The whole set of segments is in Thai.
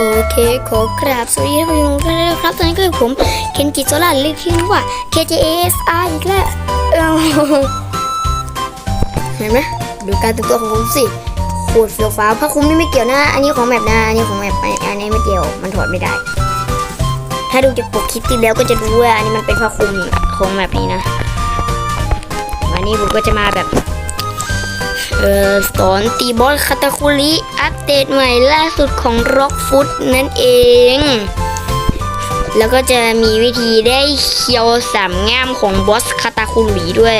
โอเคขอกราบสวัสดีท่านผู้ชมทุกท่านด้วยครับ ตอนนี้ก็อยู่ผมเคนจิโซล่าเรียกชื่อว่า KJSR อีกแล้วเห็นไหมดูการแต่งตัวของผมสิขูดเฟียวฟ้าวผ้าคลุมนี่ไม่เกี่ยวนะ อันนี้ของแมปนะ อันนี้ของแมปอันนี้ไม่เกี่ยว มันถอดไม่ได้ ถ้าดูจากปกคลิปที่แล้วก็จะรู้ว่าอันนี้มันเป็นผ้าคลุมของแมปนี้นะ วันนี้ผมก็จะมาแบบ เออสอนตีบอสคาตาคุริอัปเดตใหม่ล่าสุดของ Rock Foot นั่นเอง แล้วก็จะมีวิธีได้เคียวสามง่ามของบอสคาตาคุริด้วย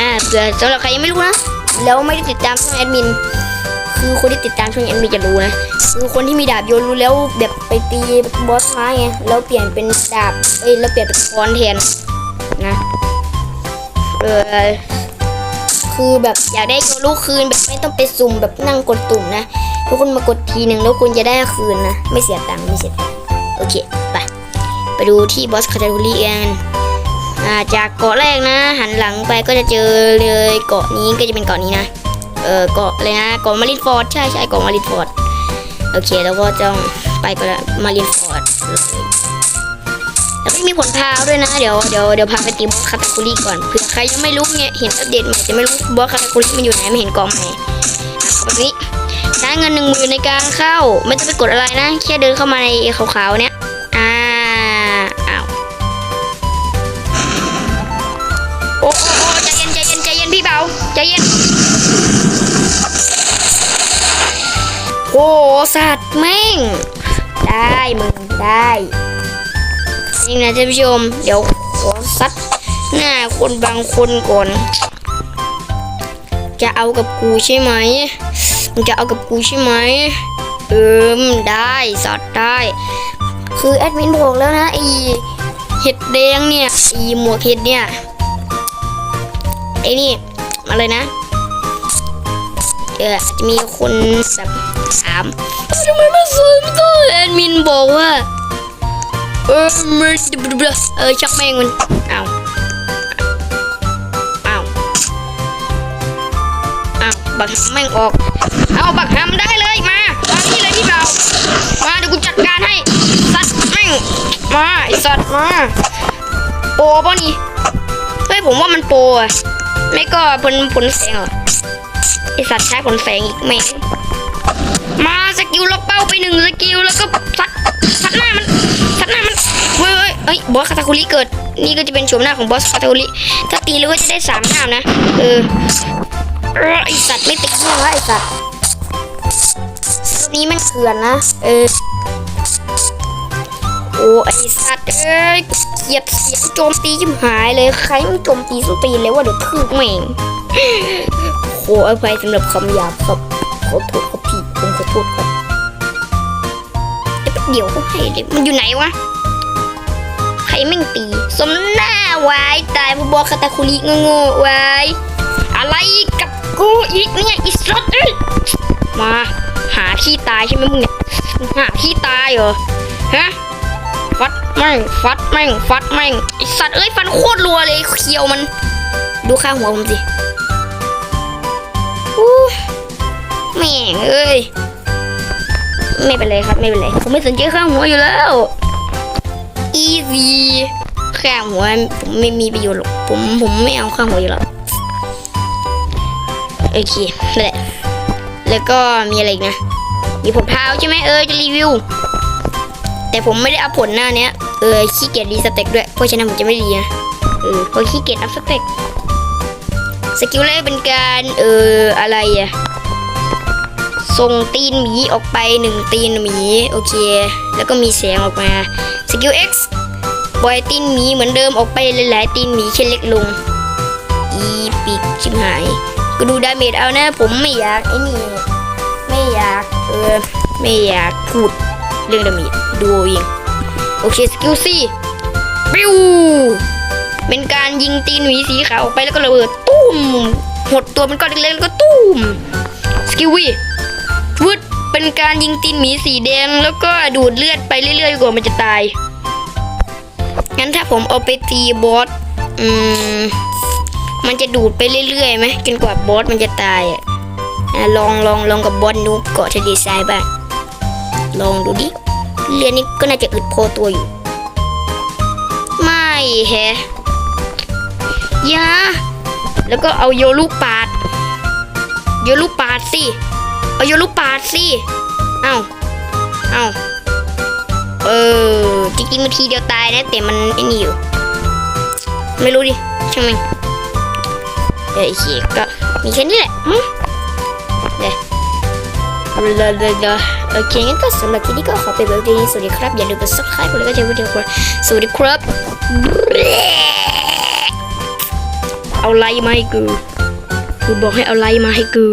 อ่าเผื่อสำหรับใครยังไม่รู้นะ แล้วไม่ได้ติดตามช่องแอดมิน คือคนที่ติดตามช่องแอดมินจะรู้นะ คือคนที่มีดาบโยนรู้แล้วแบบไปตีบอสไม้ไง แล้วเปลี่ยนเป็นดาบ เอ้ย แล้วเปลี่ยนเป็นค้อนแทนนะ เออ คือแบบอยากได้โยลูกคืนแบบไม่ต้องไปสุ่มแบบนั่งกดตุ่มนะทุกคนมากดทีหนึ่งแล้วคุณจะได้คืนนะไม่เสียตังค์ไม่เสียตังค์โอเคไปไปดูที่บอสคาตาลูรีกันาจากเกาะแรกนะ หันหลังไปก็จะเจอเลยเกาะนี้ก็จะเป็นเกาะนี้นะเออเกาะเลยนะเกาะมารินฟอร์ดใช่ใช่เกาะมารินฟอร์ดโอเคแล้วก็จะไปก็แล้วมารินฟอร์ด แล้วก็มีผลพาวด้วยนะ เดี๋ยวเดี๋ยวเดี๋ยวพาไปตีบอสคาตาคุริก่อนเผื่อใครยังไม่รู้เนี่ยเห็นอัปเดตใหม่จะไม่รู้บอสคาตาคุริมันอยู่ไหนไม่เห็นกองไหนอะเข้าตรงนี้ใช้เงินหนึ่งหมื่นในการเข้า ไม่ต้องไปกดอะไรนะ แค่เดินเข้ามาในขาวๆเนี่ยอ่าอ้าวโอโอ้โอ้ใจเย็นใจเย็นใจเย็นพี่เบาใจเย็นโอ้สัตว์แม่ง ได้มึงได้ นี่นะท่านผู้ชม เดี๋ยวขอซัดหน้าคนบางคนก่อน จะเอากับกูใช่ไหมมึงจะเอากับกูใช่ไหมเอิมได้สัตว์ได้ คือแอดมินบอกแล้วนะไอเห็ดแดงเนี่ยไอหมวกเห็ดเนี่ยไอ้นี่อะไรนะเอออาจจะมีคนแบบถามทำไมไม่ซื้อไม่ได้แอดมินบอกว่า เออมันเออชักแม่งมันอ้าวอ้าวอ้าวบักหำแม่งออก เอาบักหำได้เลยมามานี่เลยพี่เบามาเดี๋ยวกูจัดการให้สัตว์แม่งมาไอสัตว์มาโปป่ะนี่เฮ้ยผมว่ามันโปรอะไม่ก็ผลผลแสงเหรอไอสัตว์ใช้ผลแสงอีกแม่งมาสกิลล็อกเป้าไปหนึ่งสกิลแล้วก็ซัด เฮ้ยบอสคาตาคุริเกิด นี่ก็จะเป็นโฉมหน้าของบอสคาตาคุริถ้าตีแล้วก็จะได้สามหน้านะเออเออไอสัตว์ไม่ติดแน่วะไอสัตว์ตัวนี้มันเถื่อนนะ เออ โอ้ไอสัตว์ เอ้ยเกลียดเสียงโจมตีชิบหายเลย ใครมันโจมตีสุดตีเลยว่าเดี๋ยวทืบแม่งขออภัยสำหรับคำหยาบครับขอโทษครับพี่ผมขอโทษครับเดี๋ยวก็ให้เลยมันอยู่ไหนวะ แม่งตี สมหน้าไวายตายผู้บอคาตาคุริโง่ๆวายอะไรกับกูอีกเนี่ยอิสตเอ้ยมา หาที่ตายใช่ไหมมึงเนี่ยหาที่ตายเหรอฮะฟัดแม่งฟัดแม่งฟัดแม่งไอสัตว์เอ้ยฟันโคตรรัวเลยเคียวมัน ดูข้างหัวผมสิอู้แม่งเอ้ยไม่เป็นไรครับไม่เป็นไรผมไม่สนใจข้างหัวอยู่แล้ว easy ข้างหัวผมไม่มีประโยชน์หรอกผมผมไม่เอาข้างหัวอยู่แล้วโอเคนั่นแหละแล้วก็มีอะไรอีกนะ มีผลพาวใช่ไหมเออจะรีวิว แต่ผมไม่ได้เอาผลหน้าเนี้ยเออขี้เกียจรีสเต็กด้วยเพราะฉะนั้นผมจะไม่รีนะเออเพราะขี้เกียจอัพสเต็กสกิลแรกเป็นการเอออะไรอะ ส่งตีนหมีออกไปหนึ่งตีนหมีโอเค แล้วก็มีแสงออกมาสกิล X ปล่อยตีนหมีเหมือนเดิมออกไปหลายๆตีนหมีแค่เล็กลง อีปิกชิบหาย ก็ดูดาเมจเอานะ ผมไม่อยากไอ้นี่ไม่อยากเออไม่อยากพูดเรื่องดาเมจดูเองโอเคสกิลซี่ปิ้วเป็นการยิงตีนหมีสีขาวออกไปแล้วก็ระเบิดตุ้มหดตัวมันก็เล็กๆแล้วก็ตุ้มสกิลวี วึดเป็นการยิงตีนหมีสีแดง แล้วก็ดูดเลือดไปเรื่อยๆกว่ามันจะตาย งั้นถ้าผมเอาไปตีบอส อืม มันจะดูดไปเรื่อยๆไหมจนกว่าบอสมันจะตายอะลองลองลองกับบอสนูเกาะทะเลทรายบ้างลองดูดิ เรียนนี้ก็น่าจะอึดพอตัวอยู่ ไม่แฮะยาแล้วก็เอาโยลูกปาด โยลูกปาดสิ โยลูกปาดสิ เอ้า เอ้า เออ จริงๆมันทีเดียวตายนะ แต่มันไอ้นี่อยู่ ไม่รู้ดิ ช่างมันเดี๋ยวไอ้เหี้ยก็มีแค่นี้แหละมั้งเดี๋ยวเดี๋ยวเดี๋ยวเดี๋ยวโอเคงั้นก็สำหรับคลิปนี้ก็ขอไปแบบนี้สวัสดีครับ อย่าลืมกด subscribe กดไลค์กดแชร์วิดีโอครับสวัสดีครับ เอาไลค์มาให้กูกูบอกให้เอาไลค์มาให้กู